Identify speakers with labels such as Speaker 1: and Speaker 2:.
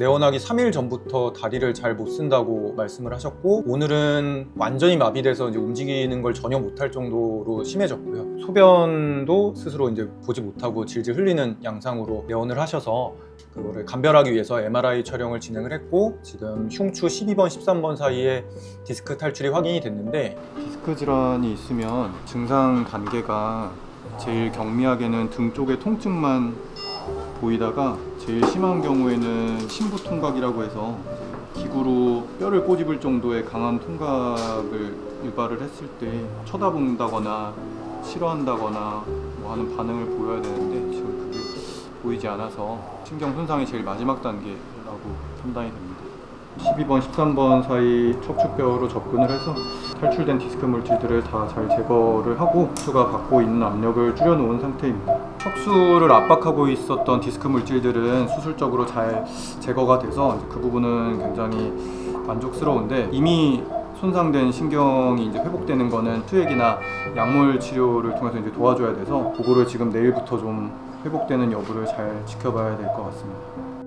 Speaker 1: 내원하기 3일 전부터 다리를 잘 못 쓴다고 말씀을 하셨고 오늘은 완전히 마비돼서 이제 움직이는 걸 전혀 못할 정도로 심해졌고요. 소변도 스스로 이제 보지 못하고 질질 흘리는 양상으로 내원을 하셔서 그거를 감별하기 위해서 MRI 촬영을 진행을 했고 지금 흉추 12번, 13번 사이에 디스크 탈출이 확인이 됐는데 디스크 질환이 있으면 증상 단계가 제일 경미하게는 등 쪽의 통증만 보이다가 제일 심한 경우에는 심부 통각이라고 해서 기구로 뼈를 꼬집을 정도의 강한 통각을 유발을 했을 때 쳐다본다거나 싫어한다거나 뭐 하는 반응을 보여야 되는데 지금 그게 보이지 않아서 신경 손상이 제일 마지막 단계라고 판단이 됩니다. 12번, 13번 사이 척추뼈로 접근을 해서 탈출된 디스크 물질들을 다 잘 제거를 하고 척추가 받고 있는 압력을 줄여놓은 상태입니다. 척수를 압박하고 있었던 디스크 물질들은 수술적으로 잘 제거가 돼서 그 부분은 굉장히 만족스러운데 이미 손상된 신경이 이제 회복되는 거는 투액이나 약물 치료를 통해서 이제 도와줘야 돼서 그거를 지금 내일부터 좀 회복되는 여부를 잘 지켜봐야 될 것 같습니다.